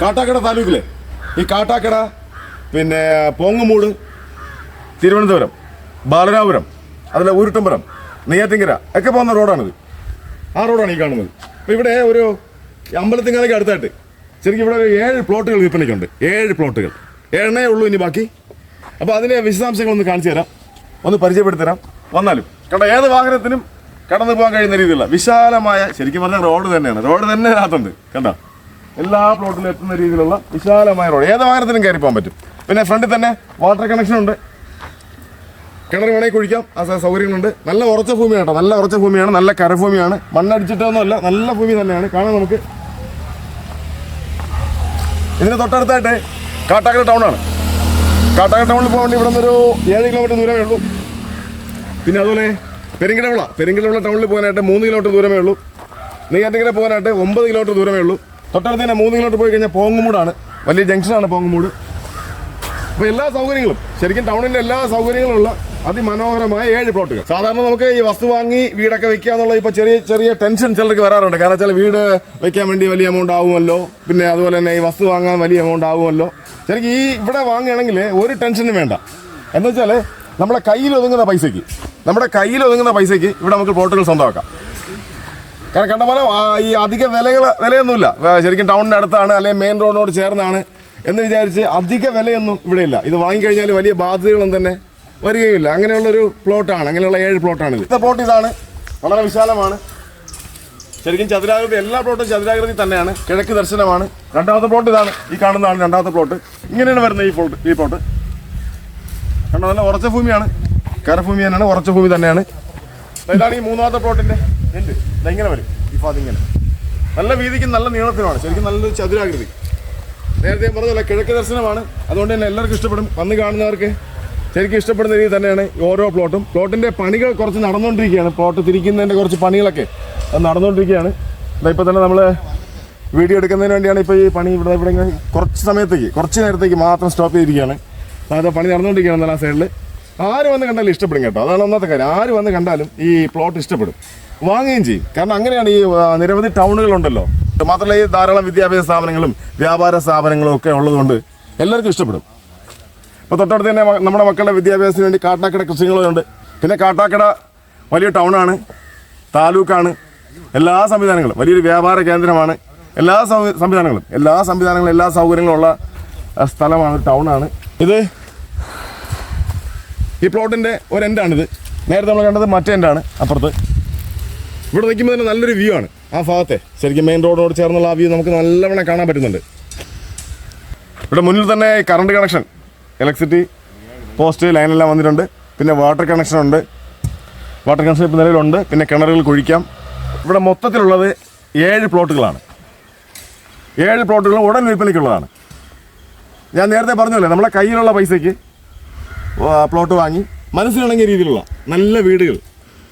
കാട്ടാക്കട താലൂക്കിലെ. ഈ കാട്ടാക്കട പിന്നെ പോങ്ങുമൂട് തിരുവനന്തപുരം ബാലനാപുരം അതിലെ ഉരുട്ടമ്പലം നെയ്യാറ്റിങ്കര ഒക്കെ പോകുന്ന റോഡാണിത്. ആ റോഡാണ് ഈ കാണുന്നത്. അപ്പോൾ ഇവിടെ ഒരു അമ്പലത്തിങ്ങാലേക്ക് അടുത്തായിട്ട് ശരിക്കും ഇവിടെ ഒരു ഏഴ് പ്ലോട്ടുകൾ വിൽപ്പനയ്ക്കുണ്ട്. ഏഴ് പ്ലോട്ടുകൾ. എണ്ണേ ഉള്ളൂ ഇനി ബാക്കി. അപ്പോൾ അതിന്റെ വിശദാംശങ്ങൾ ഒന്ന് കാണിച്ചു തരാം. ഒന്ന് പരിചയപ്പെടുത്തി തരാം. വന്നാലും കണ്ട ഏത് വാഹനത്തിനും കടന്നു പോകാൻ കഴിയുന്ന രീതിയിലുള്ള വിശാലമായ ശരിക്കും പറഞ്ഞാൽ റോഡ് തന്നെയാണ്. റോഡ് തന്നെ അതിനകത്തുണ്ട് കണ്ട? എല്ലാ പ്ലോട്ടിലും എത്തുന്ന രീതിയിലുള്ള വിശാലമായ റോഡ് ഏത് വാഹനത്തിനും കയറി പോകാൻ പറ്റും. പിന്നെ ഫ്രണ്ടിൽ തന്നെ വാട്ടർ കണക്ഷൻ ഉണ്ട്. കിണർ വേണമെങ്കിൽ കുഴിക്കാം. ആ സൗകര്യങ്ങളുണ്ട്. നല്ല ഉറച്ച ഭൂമിയാണ് കേട്ടോ. നല്ല ഉറച്ച ഭൂമിയാണ്. നല്ല കരഭൂമിയാണ് മണ്ണടിച്ചിട്ടൊന്നുമല്ല നല്ല ഭൂമി തന്നെയാണ്. കാണാൻ നമുക്ക്. ഇതിന് തൊട്ടടുത്തായിട്ട് കാട്ടാക്കട ടൗണാണ് കാട്ടാക്കര ടൗണിൽ പോകാൻ വേണ്ടി ഇവിടെ നിന്നൊരു ഏഴ് കിലോമീറ്റർ ദൂരമേ ഉള്ളൂ. പിന്നെ അതുപോലെ പെരിങ്കിടവിള. പെരിങ്കിടവിള ടൗണിൽ പോകാനായിട്ട് മൂന്ന് കിലോമീറ്റർ ദൂരമേ ഉള്ളൂ. നെയ്യാറ്റിങ്കര പോകാനായിട്ട് ഒമ്പത് കിലോമീറ്റർ ദൂരമേ ഉള്ളൂ. തൊട്ടടുത്ത് തന്നെ മൂന്ന് കിലോമീറ്റർ പോയി കഴിഞ്ഞാൽ പോങ്ങുമൂടാണ്. വലിയ ജംഗ്ഷനാണ് പോങ്ങുമൂട്. അപ്പോൾ എല്ലാ സൗകര്യങ്ങളും ശരിക്കും ടൗണിന്റെ എല്ലാ സൗകര്യങ്ങളുള്ള അതിമനോഹരമായ ഏഴ് പ്ലോട്ടുകൾ സാധാരണ നമുക്ക് ഈ വസ്തു വാങ്ങി വീടൊക്കെ വെക്കുക എന്നുള്ള ഇപ്പോൾ ചെറിയ ചെറിയ ടെൻഷൻ ചിലർക്ക് വരാറുണ്ട്. കാരണം വെച്ചാൽ വീട് വെക്കാൻ വേണ്ടി വലിയ എമൗണ്ട് ആവുമല്ലോ. പിന്നെ അതുപോലെ തന്നെ ഈ വസ്തു വാങ്ങാൻ വലിയ എമൗണ്ട് ആവുമല്ലോ. ശരിക്കും ഈ ഇവിടെ വാങ്ങുകയാണെങ്കിൽ ഒരു ടെൻഷനും വേണ്ട. എന്ന് വെച്ചാൽ നമ്മുടെ കയ്യിൽ ഒതുങ്ങുന്ന പൈസയ്ക്ക് നമ്മുടെ കയ്യിൽ ഒതുങ്ങുന്ന പൈസയ്ക്ക് ഇവിടെ നമുക്ക് പ്ലോട്ടുകൾ സ്വന്തമാക്കാം. കാരണം കണ്ട പോലെ ഈ അധിക വിലകൾ വിലയൊന്നുമില്ല. ശരിക്കും ടൗണിന്റെ അടുത്താണ് അല്ലെങ്കിൽ മെയിൻ റോഡിനോട് ചേർന്നാണ് എന്ന് വിചാരിച്ച് അധിക വിലയൊന്നും ഇവിടെ ഇല്ല. ഇത് വാങ്ങിക്കഴിഞ്ഞാൽ വലിയ ബാധ്യതകളൊന്നും തന്നെ വരികയില്ല അങ്ങനെയുള്ളൊരു പ്ലോട്ടാണ് അങ്ങനെയുള്ള ഏഴ് പ്ലോട്ടാണ് ഇത് ഇന്നത്തെ പ്ലോട്ട് ഇതാണ്. വളരെ വിശാലമാണ്. ശരിക്കും ചതുരാകൃതി എല്ലാ പ്ലോട്ടും ചതുരാകൃതി തന്നെയാണ്. കിഴക്ക് ദർശനമാണ്. രണ്ടാമത്തെ പ്ലോട്ട് ഇതാണ്. ഈ കാണുന്നതാണ് രണ്ടാമത്തെ പ്ലോട്ട് ഇങ്ങനെയാണ് വരുന്നത് ഈ പ്ലോട്ട് ഈ പ്ലോട്ട് കണ്ടോ നല്ല ഉറച്ച ഭൂമിയാണ്. കരഭൂമി തന്നെയാണ് ഉറച്ച ഭൂമി തന്നെയാണ്. ഇതാണ് ഈ മൂന്നാമത്തെ പ്ലോട്ടിന്റെ എൻഡ് ഇതെങ്ങനെ വരും. ഈ ഭാഗത്ത് ഇങ്ങനെ. നല്ല വീതിക്കും നല്ല നീളത്തിനുമാണ്. ശരിക്കും നല്ലൊരു ചതുരാകൃതി. നേരത്തെ പറഞ്ഞതല്ല കിഴക്ക് ദർശനമാണ്. അതുകൊണ്ട് തന്നെ എല്ലാവർക്കും ഇഷ്ടപ്പെടും. വന്ന് കാണുന്നവർക്ക് ശരിക്കും ഇഷ്ടപ്പെടുന്ന രീതി തന്നെയാണ് ഓരോ പ്ലോട്ടും. പ്ലോട്ടിന്റെ പണികൾ കുറച്ച് നടന്നുകൊണ്ടിരിക്കുകയാണ്. പ്ലോട്ട് തിരിക്കുന്നതിന്റെ കുറച്ച് പണികളൊക്കെ അത് നടന്നുകൊണ്ടിരിക്കുകയാണ്. ഇപ്പോൾ തന്നെ നമ്മൾ വീഡിയോ എടുക്കുന്നതിന് വേണ്ടിയാണ് ഇപ്പോൾ ഈ പണി ഇവിടെ ഇവിടെ കുറച്ച് സമയത്തേക്ക് കുറച്ച് നേരത്തേക്ക് മാത്രം സ്റ്റോപ്പ് ചെയ്തിരിക്കുകയാണ്. അതായത് പണി നടന്നുകൊണ്ടിരിക്കുകയാണ് എന്നാൽ ആ സൈഡിൽ ആര് വന്ന് കണ്ടാലും ഇഷ്ടപ്പെടും കേട്ടോ. അതാണ് ഒന്നാമത്തെ കാര്യം. ആര് വന്ന് കണ്ടാലും ഈ പ്ലോട്ട് ഇഷ്ടപ്പെടും. വാങ്ങുകയും ചെയ്യും. കാരണം അങ്ങനെയാണ് ഈ നിരവധി ടൗണുകളുണ്ടല്ലോ. മാത്രമല്ല ഈ ധാരാളം വിദ്യാഭ്യാസ സ്ഥാപനങ്ങളും വ്യാപാര സ്ഥാപനങ്ങളും ഒക്കെ ഉള്ളതുകൊണ്ട് എല്ലാവർക്കും ഇഷ്ടപ്പെടും. ഇപ്പോൾ തൊട്ടടുത്ത് തന്നെ നമ്മുടെ മക്കളുടെ വിദ്യാഭ്യാസത്തിന് വേണ്ടി കാട്ടാക്കട കൃഷികളുണ്ട്. പിന്നെ കാട്ടാക്കട വലിയ ടൗണാണ് താലൂക്കാണ് എല്ലാ സംവിധാനങ്ങളും. വലിയൊരു വ്യാപാര കേന്ദ്രമാണ്. എല്ലാ സംവിധാനങ്ങളും എല്ലാ സംവിധാനങ്ങളും എല്ലാ സൗകര്യങ്ങളും ഉള്ള സ്ഥലമാണ് ടൗണാണ്. ഇത് ഈ പ്ലോട്ടിന്റെ ഒരു എൻഡാണിത് നേരത്തെ നമ്മൾ കണ്ടത് മറ്റേ എൻഡാണ് അപ്പുറത്ത്. ഇവിടെ നിൽക്കുമ്പോൾ തന്നെ നല്ലൊരു വ്യൂ ആണ്. ആ ഭാഗത്തെ ശരിക്കും മെയിൻ റോഡിനോട് ചേർന്നുള്ള ആ വ്യൂ നമുക്ക് നല്ലവണ്ണം കാണാൻ പറ്റുന്നുണ്ട്. ഇവിടെ മുന്നിൽ തന്നെ കറണ്ട് കണക്ഷൻ ഇലക്ട്രിസിറ്റി പോസ്റ്റ് ലൈനെല്ലാം വന്നിട്ടുണ്ട്. പിന്നെ വാട്ടർ കണക്ഷൻ ഉണ്ട്. വാട്ടർ കണക്ഷൻ ഇപ്പോൾ നിലവിലുണ്ട്. പിന്നെ കിണറുകൾ കുഴിക്കാം. ഇവിടെ മൊത്തത്തിലുള്ളത് ഏഴ് പ്ലോട്ടുകളാണ്. ഏഴ് പ്ലോട്ടുകൾ ഉടൻ വിൽപ്പനയ്ക്കുള്ളതാണ്. ഞാൻ നേരത്തെ പറഞ്ഞല്ലേ നമ്മളെ കയ്യിലുള്ള പൈസയ്ക്ക് പ്ലോട്ട് വാങ്ങി മനസ്സിലിണങ്ങിയ രീതിയിലുള്ള നല്ല വീടുകൾ.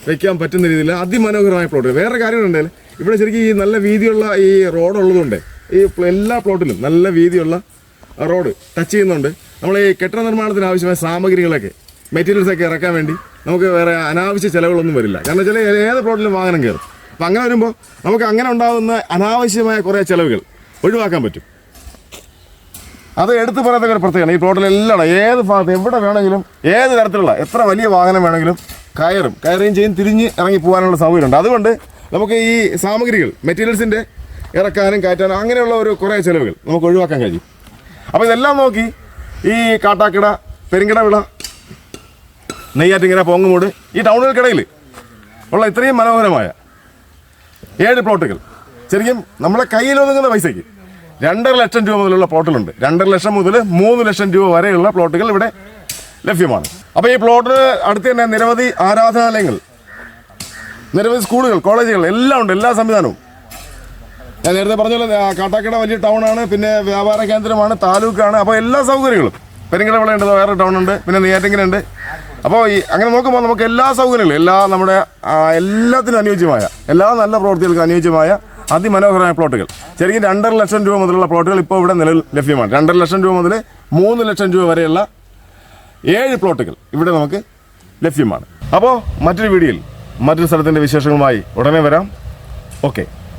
വെക്കാൻ പറ്റുന്ന രീതിയിൽ അതിമനോഹരമായ പ്ലോട്ട് വേറെ കാര്യങ്ങളുണ്ടെങ്കിൽ ഇവിടെ ശരിക്കും ഈ നല്ല വീതിയുള്ള ഈ റോഡ് ഉള്ളതുകൊണ്ട് ഈ എല്ലാ പ്ലോട്ടിലും നല്ല വീതിയുള്ള റോഡ് ടച്ച് ചെയ്യുന്നുണ്ട്. നമ്മൾ ഈ കെട്ടിട നിർമ്മാണത്തിന് ആവശ്യമായ സാമഗ്രികളൊക്കെ മെറ്റീരിയൽസ് ഒക്കെ ഇറക്കാൻ വേണ്ടി നമുക്ക് വേറെ അനാവശ്യ ചിലവുകളൊന്നും വരില്ല. കാരണം വെച്ചാൽ ഏത് പ്ലോട്ടിലും വാഹനം കയറും. അപ്പം അങ്ങനെ വരുമ്പോൾ നമുക്ക് അങ്ങനെ ഉണ്ടാകുന്ന അനാവശ്യമായ കുറേ ചിലവുകൾ ഒഴിവാക്കാൻ പറ്റും. അത് എടുത്തു പറയത്തക്ക ഒരു പ്രത്യേകത ഈ പ്ലോട്ടിലെല്ലാം ഏത് ഭാഗത്ത് എവിടെ വേണമെങ്കിലും ഏത് തരത്തിലുള്ള എത്ര വലിയ വാഹനം വേണമെങ്കിലും കയറും. കയറുകയും ചെയ്യും തിരിഞ്ഞ് ഇറങ്ങി പോകാനുള്ള സൗകര്യമുണ്ട് അതുകൊണ്ട് നമുക്ക് ഈ സാമഗ്രികൾ മെറ്റീരിയൽസിന്റെ ഇറക്കാനും കയറ്റാനും അങ്ങനെയുള്ള ഒരു കുറേ ചിലവുകൾ നമുക്ക് ഒഴിവാക്കാൻ കഴിയും. അപ്പോൾ ഇതെല്ലാം നോക്കി ഈ കാട്ടാക്കിട പെരിങ്കിടവിള നെയ്യാറ്റിങ്ങര പോങ്ങുമൂട് ഈ ടൗണുകൾക്കിടയിൽ ഉള്ള ഇത്രയും മനോഹരമായ ഏഴ് പ്ലോട്ടുകൾ. ശരിക്കും നമ്മളെ കയ്യിൽ ഒതുങ്ങുന്ന പൈസയ്ക്ക് രണ്ടര ലക്ഷം രൂപ മുതലുള്ള പ്ലോട്ടുകളുണ്ട്. രണ്ടര ലക്ഷം മുതൽ മൂന്ന് ലക്ഷം രൂപ വരെയുള്ള പ്ലോട്ടുകൾ ഇവിടെ ലഭ്യമാണ്. അപ്പോൾ ഈ പ്ലോട്ടിന് അടുത്ത് തന്നെ നിരവധി ആരാധനാലയങ്ങൾ നിരവധി സ്കൂളുകൾ കോളേജുകൾ എല്ലാം ഉണ്ട് എല്ലാ സംവിധാനവും. ഞാൻ നേരത്തെ പറഞ്ഞല്ലോ കാട്ടാക്കട വലിയ ടൗണാണ് പിന്നെ വ്യാപാര കേന്ദ്രമാണ് താലൂക്കാണ് അപ്പോൾ എല്ലാ സൗകര്യങ്ങളും. പെരിങ്കടവിള ഉണ്ട് വേറെ ടൗൺ ഉണ്ട് പിന്നെ നെയ്യാറ്റിങ്ങനെ ഉണ്ട്. അപ്പോൾ ഈ അങ്ങനെ നോക്കുമ്പോൾ നമുക്ക് എല്ലാ സൗകര്യങ്ങളും എല്ലാ നമ്മുടെ എല്ലാത്തിനും അനുയോജ്യമായ എല്ലാ നല്ല പ്രവൃത്തികൾക്കും അനുയോജ്യമായ അതിമനോഹരമായ പ്ലോട്ടുകൾ ശരിക്കും രണ്ടര ലക്ഷം രൂപ മുതലുള്ള പ്ലോട്ടുകൾ ഇപ്പോൾ ഇവിടെ നിലവിൽ ലഭ്യമാണ്. രണ്ടര ലക്ഷം രൂപ മുതൽ മൂന്ന് ലക്ഷം രൂപ വരെയുള്ള ഏഴ് പ്ലോട്ടുകൾ ഇവിടെ നമുക്ക് ലഭ്യമാണ്. അപ്പോൾ മറ്റൊരു വീഡിയോയിൽ മറ്റൊരു സ്ഥലത്തിന്റെ വിശേഷങ്ങളുമായി ഉടനെ വരാം. ഓക്കെ.